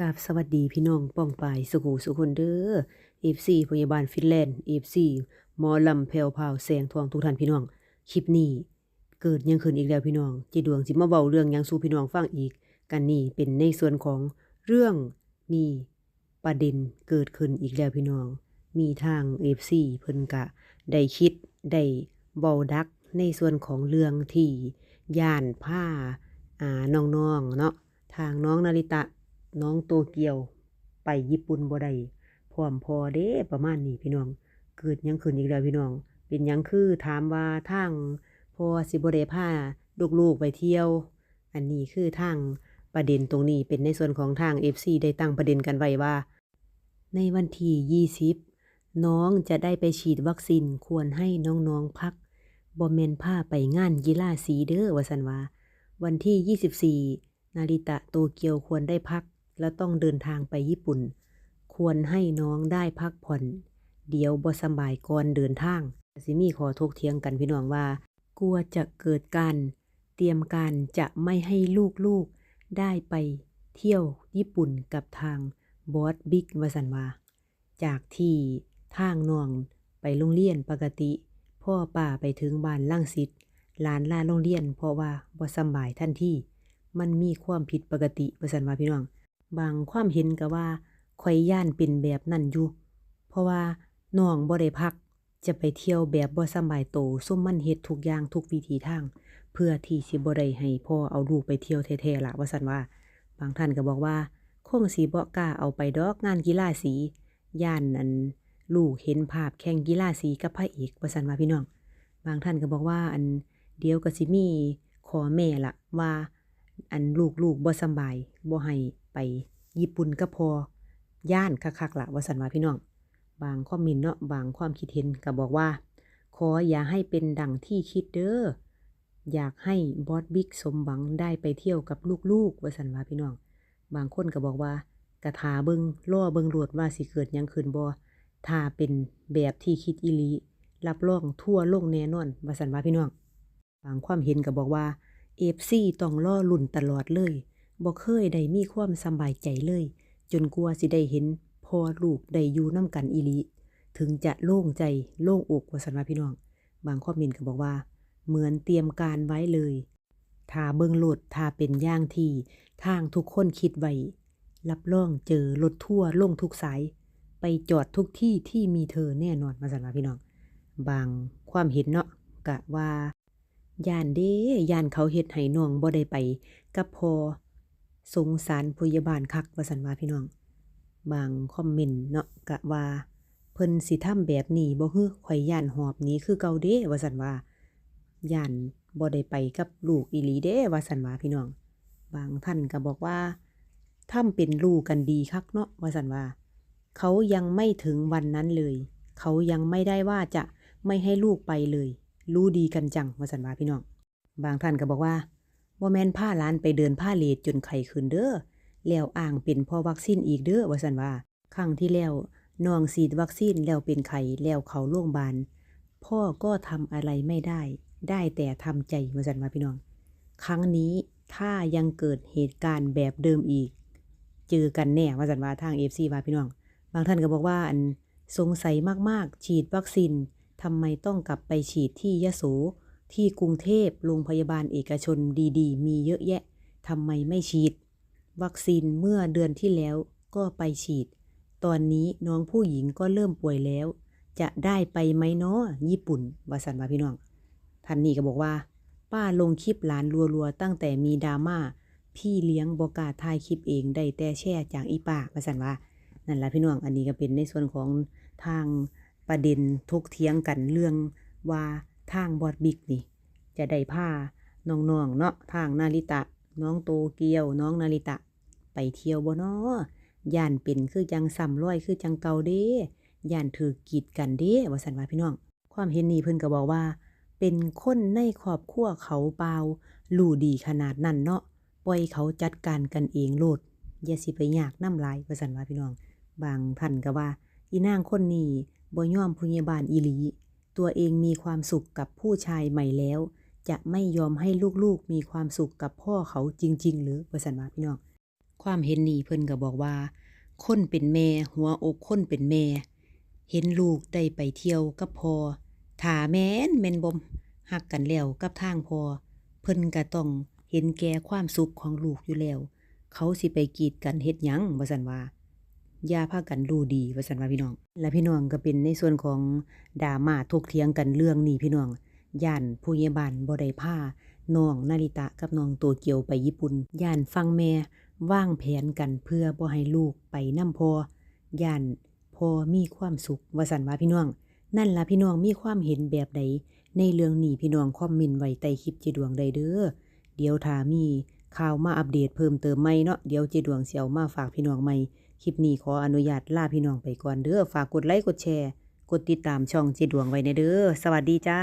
กับสวัสดีพี่น้องป้องปายสุขูสุคนเด้อ FC พยาบาลฟินแลนด์ FC หมอลำแพรวพาวแสงทองทุกท่านพี่น้อง คลิปนี้ เกิดยังขึ้นอีกแล้วพี่น้องเจดวงสิมาเว้าเรื่องยังสู่พี่น้องฟังอีก กันนี่เป็นในส่วนของเรื่องมีประเด็นเกิดขึ้นอีกแล้วพี่น้อง มีทาง FC เพิ่นกะ ได้คิดได้เว้าดักในส่วนของเรื่องที่ย่านผ้าอ่าน้องๆเนาะทางน้องนาริตะ น้องโตเกียว ไปญี่ปุ่นบ่ได้พร้อมพอเด้ประมาณนี้พี่น้อง เกิดยังขึ้นอีกแล้วพี่น้อง เป็นยังคือถามว่าทางพอสิบ่ได้พาลูกๆไปเที่ยว อันนี้คือทางประเด็นตรงนี้เป็นในส่วนของทาง FC ได้ตั้งประเด็นกันไว้ว่า ในวันที่20น้องจะได้ไปฉีดวัคซีนควรให้น้องๆพักบ่แม่นพาไปงานกีฬาสีเด้อว่าซั่นวา วันที่ 24 นาริตะโตเกียวควรได้พัก และต้องเดินทางไปญี่ปุ่น ควรให้น้องได้พักผ่อน เดี๋ยวบ่สบายก่อนเดินทาง สิมีขอทกเถียงกันพี่น้องว่า กลัวจะเกิดการเตรียมการจะไม่ให้ลูกๆได้ไปเที่ยวญี่ปุ่นกับทางบอสบิ๊กวสันวา จากที่ทางน้องไปโรงเรียนปกติ พ่อป่าไปถึงบ้านล่างสิทธิ์หลานลาโรงเรียน เพราะว่าบ่สบายทันทีมันมีความผิดปกติว่าซั่นวาพี่น้อง บางความเห็นก็ว่าข่อยย่านเป็นแบบนั้นอยู่ เพราะว่าน้องบ่ได้พัก จะไปเที่ยวแบบบ่สบายโตวซุ่มมันเฮ็ดทุกอย่างทุกวิถีทาง เพื่อที่สิบ่ได้ให้พ่อเอาลูกไปเที่ยวแท้ๆล่ะว่าซั่นว่า บางท่านก็บอกว่า คงสิบ่กล้าเอาไปดอกงานกีฬาสีย่านอันลูกเห็นภาพแข่งกีฬาสีกับพระเอกว่าซั่นว่าพี่น้อง บางท่านก็บอกว่าอันเดียวก็สิมีขอแม่ละว่า อันลูกๆบ่สบายบ่ให้ ไปญี่ปุ่นก็พอย่านคักๆละวสันว่าพี่น้อง บางคอมเมนเนาะบางความคิดเห็นก็บอกว่า ขออย่าให้เป็นดังที่คิดเด้ออยากให้บอสบิ๊กสมหวังได้ไปเที่ยวกับลูกๆวสันว่าพี่น้อง บางคนก็บอกว่ากระทาเบิงล่อเบิงรวดว่าสิเกิดยังขึ้นบ่ถ้าเป็นแบบที่คิดอีหลีรับรองทั่วโลกแน่นอนวสันว่าพี่น้อง บางความเห็นก็บอกว่าเอฟซีต้องล่อลุ่นตลอดเลย บ่เคยได้มีความสบายใจเลย จนกลัวสิได้เห็นพอลูกได้อยู่น้ำกันอีลีถึงจะโล่งใจโล่งอกว่าสันว่าพี่น้อง บางคอมเมนก็บอกว่า เหมือนเตรียมการไว้เลยถ้าเบิ่งโลดถ้าเป็นย่างที่ทางทุกคนคิดไว้รับรองเจอรถทั่วร์ลงทุกสาย ไปจอดทุกที่ที่มีเธอแน่นอนมาสันว่าพี่น้อง บางความเห็นเนาะกะว่าย่านเด้ย่านเขาเฮ็ดให้น้องบ่ได้ไป กับพอ สงสารพยาบาลคักว่าซั่นว่าพี่น้อง บางคอมเมนต์เนาะกะว่าเพิ่นสิทำแบบนี้บ่ฮือข่อยย่านหอบนี้คือเก่าเด้ว่าซั่นว่าย่านบ่ได้ไปกับลูกอีหลีเด้ว่าซั่นว่าพี่น้อง บางท่านก็บอกว่าทำเป็นลูกกันดีคักเนาะว่าซั่นว่า เขายังไม่ถึงวันนั้นเลย เขายังไม่ได้ว่าจะไม่ให้ลูกไปเลย รู้ดีกันจังว่าสันว่าพี่น้อง บางท่านก็บอกว่า ว่าแม่นผ้าล้านไปเดินผ้าเลดจนไข้ขึ้นเด้อ แล้วอ้างเป็นพ่อวัคซีนอีกเด้อว่าสันว่า ครั้งที่แล้วน้องฉีดวัคซีนแล้วเป็นไข้แล้วเขาโรงพยาบาล พ่อก็ทำอะไรไม่ได้ ได้แต่ทำใจว่าสันว่าพี่น้อง ครั้งนี้ถ้ายังเกิดเหตุการณ์แบบเดิมอีก เจอกันแน่ว่าสันว่าทางเอฟซีว่าพี่น้อง บางท่านก็บอกว่าอันสงสัยมากๆ ฉีดวัคซีนทำไมต้องกลับไปฉีดที่ยะโส ที่กรุงเทพโรงพยาบาลเอกชนดีๆ มีเยอะแยะทำไมไม่ฉีด วัคซีนเมื่อเดือนที่แล้วก็ไปฉีด ตอนนี้น้องผู้หญิงก็เริ่มป่วยแล้ว จะได้ไปไหมเนาะญี่ปุ่นวาสันวาพี่น้องท่านนี้ก็บอกว่า ป้าลงคลิปหลานรัวๆ ตั้งแต่มีดราม่าพี่เลี้ยงบอกาถ่ายคลิปเองได้แต่แช่จากอีป้าวาสันว่านั่นแหละพี่น้องอันนี้ก็เป็นในส่วนของทางประเด็นทกเถียงกันเรื่องว่า ทางบอดบิ๊กนี่ จะได้พาน้องๆเนาะทางนาริตะ น้องโตเกียว น้องนาริตะ ไปเที่ยวบ่เนาะย่านเป็นคือจังซ้ำร้อยคือจังเก่าเด้ย่านถือกีดกันเด้ว่าสันว่าพี่น้อง ความเห็นนี้เพิ่นก็บอกว่า เป็นคนในครอบครัวเขาเปล่ารู้ดีขนาดนั้นเนาะปล่อยเขาจัดการกันเองโลดอย่าสิไปยากน้ำลายว่าสันว่าพี่น้อง บางท่านก็ว่า อีนางคนนี้บ่ยอมพยาบาลอีหลี ตัวเองมีความสุขกับผู้ชายใหม่แล้ว จะไม่ยอมให้ลูกๆมีความสุขกับพ่อเขาจริง ๆ หรือว่าสันว่าพี่น้องความเห็นนี้เพิ่นก็บอกว่า คนเป็นแม่หัวอกคนเป็นแม่ เห็นลูกได้ไปเที่ยวกับพ่อถ้าแม่นแม่นบ่ฮักกันแล้วกับทางพ่อเพิ่นก็ต้องเห็นแก่ความสุขของลูกอยู่แล้ว เขาสิไปกีดกันเฮ็ดหยังว่าซั่นว่าอย่าพากันรู้ดีว่าซั่นว่าพี่น้อง และพี่น้องก็เป็นในส่วนของดราม่าถกเถียงกันเรื่องนี้พี่น้องย่านผู้ใหญ่บ้านบ่ได้าน้องนาริตะกับน้องโตเกียวไปญี่ปุ่นย่านฟังแม่ว่างแผนกันเพื่อบ่ให้ลูกไปนํพ่อย่านพอมีความสุขว่าซั่นว่าพี่น้อง นั่นล่ะพี่น้องมีความเห็นแบบใดในเรื่องนี้พี่น้องคอมเมนต์ไว้ใต้คลิปเจดวงได้เด้อเดี๋ยวถามีข่าวมาอัปเดตเพิ่มเติมใหม่เนาะเดี๋ยวเจดวงเสิเอามาฝากพี่น้องใหม่ คลิปนี้ขออนุญาตลาพี่น้องไปก่อนเด้อฝากกดไลค์กดแชร์ กดติดตามช่องเจดวงไว้ในเด้อสวัสดีจ้า